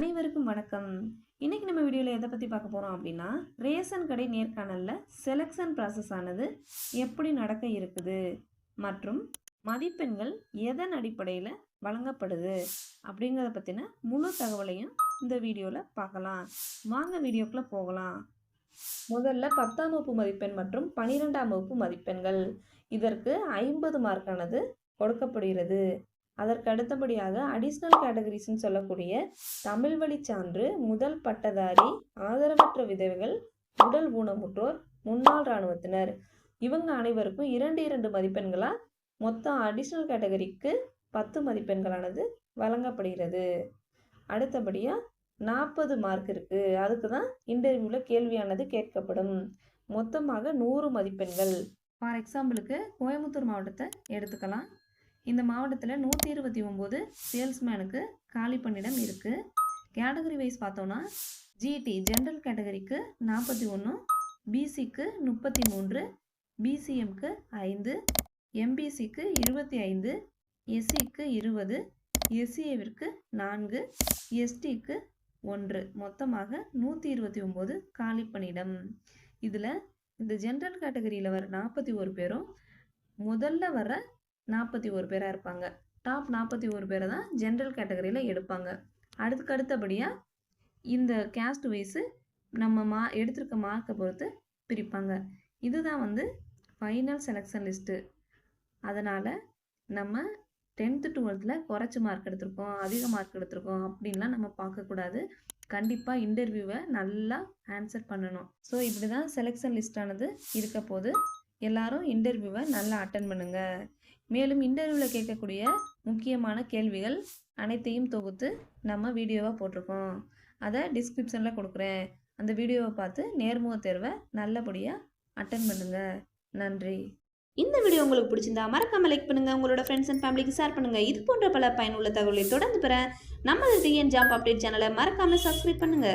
அனைவருக்கும் வணக்கம். இன்றைக்கி நம்ம வீடியோவில் எதை பற்றி பார்க்க போகிறோம் அப்படின்னா ரேஷன் கடை நேர்காணலில் செலெக்ஷன் ப்ராசஸ் ஆனது எப்படி நடக்க இருக்குது மற்றும் மதிப்பெண்கள் எதன் அடிப்படையில் வழங்கப்படுது அப்படிங்கிறத பற்றின முழு தகவலையும் இந்த வீடியோவில் பார்க்கலாம். வாங்க வீடியோக்குள்ளே போகலாம். முதல்ல பத்தாம் வகுப்பு மதிப்பெண் மற்றும் பனிரெண்டாம் வகுப்பு மதிப்பெண்கள். இதற்கு ஐம்பது மார்க்கானது கொடுக்கப்படுகிறது. அதற்கு அடுத்தபடியாக அடிஷ்னல் கேட்டகரிஸ்ன்னு சொல்லக்கூடிய தமிழ் வழி சான்று முதல் பட்டதாரி ஆதரவற்ற விதவைகள் உடல் ஊனமுற்றோர் முன்னாள் இராணுவத்தினர். இவங்க அனைவருக்கும் இரண்டு இரண்டு மதிப்பெண்களாக மொத்தம் அடிஷ்னல் கேட்டகரிக்கு பத்து மதிப்பெண்களானது வழங்கப்படுகிறது. அடுத்தபடியாக நாற்பது மார்க் இருக்குது அதுக்கு தான் இன்டர்வியூவில் கேள்வியானது கேட்கப்படும். மொத்தமாக நூறு மதிப்பெண்கள். ஃபார் எக்ஸாம்பிளுக்கு கோயம்புத்தூர் மாவட்டத்தை எடுத்துக்கலாம். இந்த மாவட்டத்தில் நூற்றி இருபத்தி ஒம்பது சேல்ஸ்மேனுக்கு காலி பணியிடம் இருக்குது கேட்டகரி வைஸ் பார்த்தோன்னா ஜிடி ஜென்ரல் கேட்டகரிக்கு நாற்பத்தி ஒன்று பிசிக்கு முப்பத்தி மூன்று பிசிஎம்க்கு ஐந்து எம்பிசிக்கு இருபத்தி ஐந்து எஸ்சிக்கு இருபது எஸ்சிஏவிற்கு நான்கு எஸ்டிக்கு ஒன்று. மொத்தமாக நூற்றி இருபத்தி ஒம்பது காலி பணியிடம். இதில் இந்த ஜென்ரல் கேட்டகரியில் வர நாற்பத்தி ஒரு பேரும் முதல்ல வர நாற்பத்தி ஒரு பேராக இருப்பாங்க. டாப் நாற்பத்தி ஒரு பேரை தான் ஜென்ரல் கேட்டகரியில் எடுப்பாங்க. அதுக்கு அடுத்தபடியாக இந்த கேஸ்ட் வைஸு நம்ம மா எடுத்திருக்க மார்க்கை பொறுத்து பிரிப்பாங்க. இதுதான் வந்து ஃபைனல் செலெக்ஷன் லிஸ்ட்டு அதனால் நம்ம டென்த்து டுவெல்த்தில் குறைச்சி மார்க் எடுத்திருக்கோம் அதிக மார்க் எடுத்திருக்கோம் அப்படின்லாம் நம்ம பார்க்கக்கூடாது கண்டிப்பாக இன்டர்வியூவை நல்லா ஆன்சர் பண்ணணும். ஸோ இப்படி தான் செலெக்ஷன் லிஸ்டானது இருக்க போது எல்லாரும் இன்டர்வியூவை நல்லா அட்டன் பண்ணுங்கள் மேலும் இன்டர்வியூவில் கேட்கக்கூடிய முக்கியமான கேள்விகள் அனைத்தையும் தொகுத்து நம்ம வீடியோவாக போட்டிருக்கோம். அதை டிஸ்கிரிப்ஷனில் கொடுக்குறேன். அந்த வீடியோவை பார்த்து நேர்முக தேர்வை நல்லபடியாக அட்டன் பண்ணுங்கள் நன்றி. இந்த வீடியோ உங்களுக்கு பிடிச்சிருந்தா மறக்காம லைக் பண்ணுங்க. உங்களோட ஃப்ரெண்ட்ஸ் அண்ட் ஃபேமிலிக்கு ஷேர் பண்ணுங்க. இது போன்ற பல பயனுள்ள தகவலை தொடர்ந்து பெற நமது டிஎன் ஜாப் அப்டேட் சேனலை மறக்காம சப்ஸ்கிரைப் பண்ணுங்க.